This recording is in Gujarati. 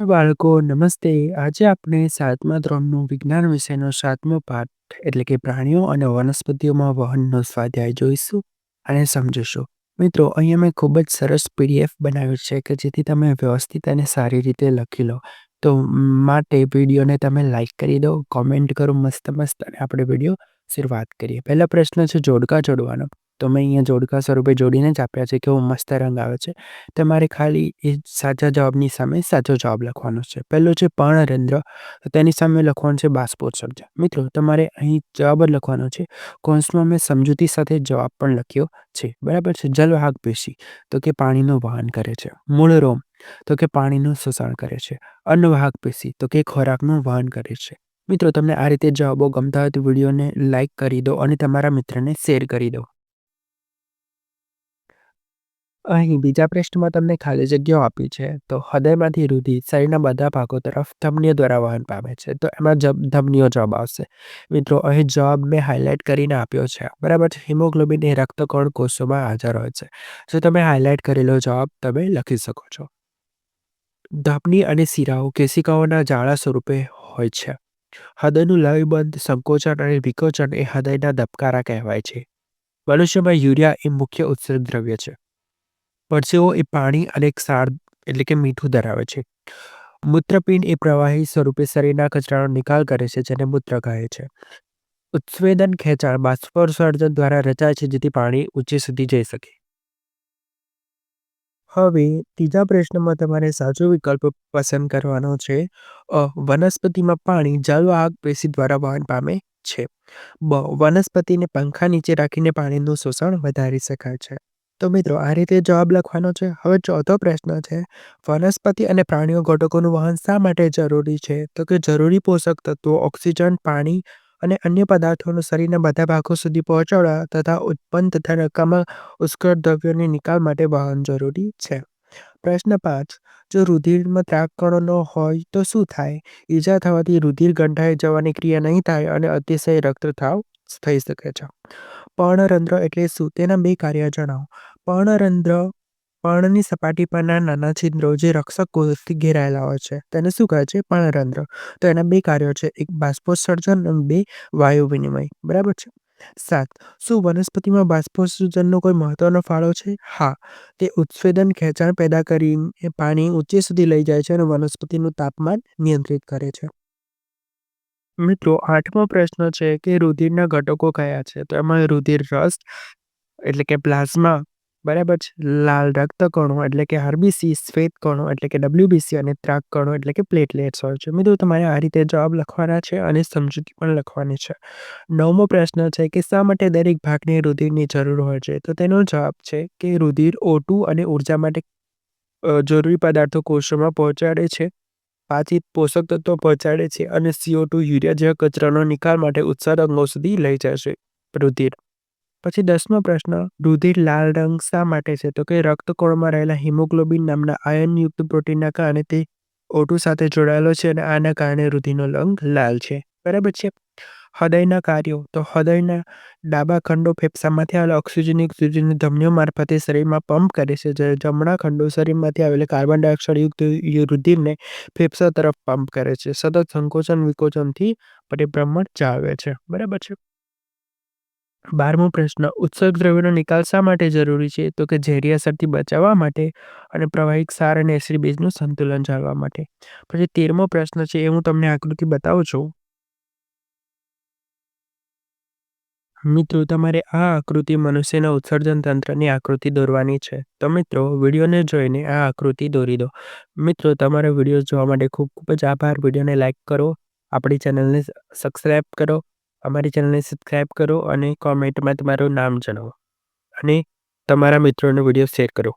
બાળકો, નમસ્તે. આજે આપણે સાતમા ધોરણનું વિજ્ઞાન વિષયનો સાતમો પાઠ, એટલે કે પ્રાણીઓ અને વનસ્પતિઓમાં વહનનો સ્વાધ્યાય જોઈશું અને સમજીશું. મિત્રો, અહીંયા મેં ખૂબ જ સરસ પીડીએફ બનાવ્યું છે કે જેથી તમે વ્યવસ્થિત અને સારી રીતે લખી લો. તો માટે વિડીયોને તમે લાઇક કરી દો, કોમેન્ટ કરો, મસ્ત મસ્ત, અને આપણે વીડિયો શરૂઆત કરીએ. પહેલા પ્રશ્ન છે, જોડકા જોડવાનો. તો મેં અહીંયા જોડકા સ્વરૂપે જોડીને જ આપ્યા છે કે હું મસ્ત રંગ આવે છે. તમારે ખાલી એ સાચા જવાબની સામે સાચો જવાબ લખવાનો છે. પહેલો છે પર્ણરંધ્ર, તો તેની સામે લખવાનું છે બાષ્પોત્સર્જન મિત્રો, તમારે અહીં જવાબ જ લખવાનો છે. કોન્સમાં મેં સમજૂતી સાથે જવાબ પણ લખ્યો છે. બરાબર છે? જલવાહક પેશી, તો કે પાણીનું વહન કરે છે. મૂળ રોમ તો કે પાણીનું શોષણ કરે છે. અન્નવાહક પેશી, તો કે ખોરાકનું વહન કરે છે. મિત્રો, તમને આ રીતે જવાબો ગમતા હોય તો વિડીયોને લાઇક કરી દો અને તમારા મિત્રને શેર કરી દો. અહીં બીજા પ્રશ્નમાં તમને ખાલી જગ્યાઓ આપી છે, તો હૃદયમાંથી રુધિર શરીરના બધા ભાગો તરફ ધમનીઓ દ્વારા વહન પામે છે, તો એમાં જબ ધમનીઓ જવાબ આવશે. મિત્રો, અહીં જવાબ મેં હાઇલાઇટ કરીને આપ્યો છે, બરાબર છે? હિમોગ્લોબિન એ રક્તકણ કોષોમાં હાજર હોય છે. જો તમે હાઇલાઇટ કરેલો જવાબ તમે લખી શકો છો. ધમની અને શિરાઓ કેસિકાઓના જાળા સ્વરૂપે હોય છે. હૃદયનું લયબંધ સંકોચન અને વિકોચન એ હૃદયના ધબકારા કહેવાય છે. મનુષ્યમાં યુરિયા એ મુખ્ય ઉત્સર્ગ દ્રવ્ય છે. પરસેવો એ પાણી અને ક્ષાર એટલે કે મીઠું ધરાવે છે. મૂત્રપિંડ એ પ્રવાહી સ્વરૂપે શરીરના કચરાનો નિકાલ કરે છે જેને મૂત્ર કહે છે. ઉત્સવેદન ખેંચાણ બાષ્પોત્સર્જન દ્વારા રચાય છે જેથી પાણી ઊંચે સુધી જઈ શકે. હવે ત્રીજા પ્રશ્નમાં તમારે સાચો વિકલ્પ પસંદ કરવાનો છે. વનસ્પતિમાં પાણી જલવાહક પેશી દ્વારા વહન પામે છે. બ, વનસ્પતિને પંખા નીચે રાખીને પાણીનું શોષણ વધારી શકાય છે. તો મિત્રો, આ રીતે જવાબ લખવાનો છે. હવે ચોથો પ્રશ્ન છે. વનસ્પતિ અને પ્રાણીઓ ઘટકોનું વહન શા માટે જરૂરી છે? તો કે જરૂરી પોષક તત્વો, ઓક્સિજન, પાણી અને અન્ય પદાર્થોનું શરીરના બધા ભાગો સુધી પહોંચાડવા તથા ઉત્પન્ન તથા રકમમાં ઉષ્કળ દ્રવ્યોની નિકાલ માટે વહન જરૂરી છે. પ્રશ્ન પાંચ. જો રુધિરમાં ત્રાકણો ન હોય તો શું થાય? ઈજા થવાથી રુધિર ગંઠાઈ જવાની ક્રિયા નહીં થાય અને અતિશય રક્તથાવ થઈ શકે છે. પર્ણરંધ્ર એટલે શું? તેના બે કાર્ય જણાવો. પર્ણરંધ્ર પર્ણની સપાટી પરના નાના છિદ્રો જે રક્ષક કોષથી ઘેરાયેલા હોય છે. તેને શું કહે છે? પર્ણરંધ્ર. તો એના બે કાર્યો છે. એક બાષ્પોત્સર્જન અને બે વાયુ વિનિમય. બરાબર છે? સાત. શું વનસ્પતિમાં બાષ્પોત્સર્જનનો કોઈ મહત્વનો ફાળો છે? હા. તે ઉત્સેદન ખેંચાણ પેદા કરીને પાણી ઊંચે સુધી લઈ જાય છે અને વનસ્પતિનું તાપમાન નિયંત્રિત કરે છે. મિત્રો, આઠમો પ્રશ્ન છે કે રુધિરના ઘટકો કયા છે? તો એમાં રુધિર રસ એટલે કે પ્લાઝમા, બરાબર છે? લાલ રક્તકણો એટલે કે આરબીસી શ્વેત કણો એટલે કે ડબ્લ્યુબીસી અને ત્રાક કણો એટલે કે પ્લેટલેટ્સ હોય છે. મિત્રો, તમારે આ રીતે જવાબ લખવાના છે અને સમજૂતી પણ લખવાની છે. નવમો પ્રશ્ન છે કે શા માટે દરેક ભાગને રુધિરની જરૂર હોય છે? તો તેનો જવાબ છે કે રુધિર ઓટું અને ઊર્જા માટે જરૂરી પદાર્થો કોષોમાં પહોંચાડે છે. પાચિત પોષક તત્વો પહોંચાડે છે અને સીઓ ટુ યુરિયા જેવા કચરાનો નિકાલ માટે ઉત્સાહ અંગો સુધી લઈ જશે. રુધિર. પછી દસમો પ્રશ્ન, રુધિર લાલ રંગ શા માટે છે? તો કે રક્તકોણમાં રહેલા હિમોગ્લોબિન નામના આયનયુક્ત પ્રોટીનના કારણે તે ઓટુ સાથે જોડાયેલો છે અને આના કારણે રુધિરનો રંગ લાલ છે. બરાબર છે? હૃદયના કાર્યો. તો હૃદયના ડાબા ખંડો ફેફસામાંથી આવેલા ઓક્સિજનયુક્ત રુધિરને ધમનીઓ મારફતે શરીરમાં પંપ કરે છે. જ્યારે જમણા ખંડો શરીરમાંથી આવેલા કાર્બન ડાયોક્સાઇડયુક્ત રુધિરને ફેફસા તરફ પંપ કરે છે. સતત સંકોચન વિકોચનથી પરિભ્રમણ જાળવે છે. બરાબર છે? બારમો પ્રશ્ન. ઉત્સર્ગ દ્રવ્યનો નિકાલ શા માટે જરૂરી છે? તો કે ઝેરી અસરથી બચાવવા માટે અને પ્રવાહી સાર અને એસિડ બેઝનું સંતુલન જાળવવા માટે. પછી તેરમો પ્રશ્ન છે. એ હું તમને આકૃતિ બતાવું છું. મિત્રો, તમારે આ આકૃતિ મનુષ્યના ઉત્સર્જન તંત્રની આકૃતિ દોરવાની છે. તો મિત્રો, વિડીયોને જોઈને આ આકૃતિ દોરી દો. મિત્રો, તમારા વીડિયો જોવા માટે ખૂબ ખૂબ જ આભાર. વિડીયોને લાઇક કરો, આપણી ચેનલને સબસ્ક્રાઈબ કરો, અમારી ચેનલને સબસ્ક્રાઈબ કરો અને કોમેન્ટમાં તમારું નામ જણાવો. અને તમારા મિત્રોને વીડિયો શેર કરો.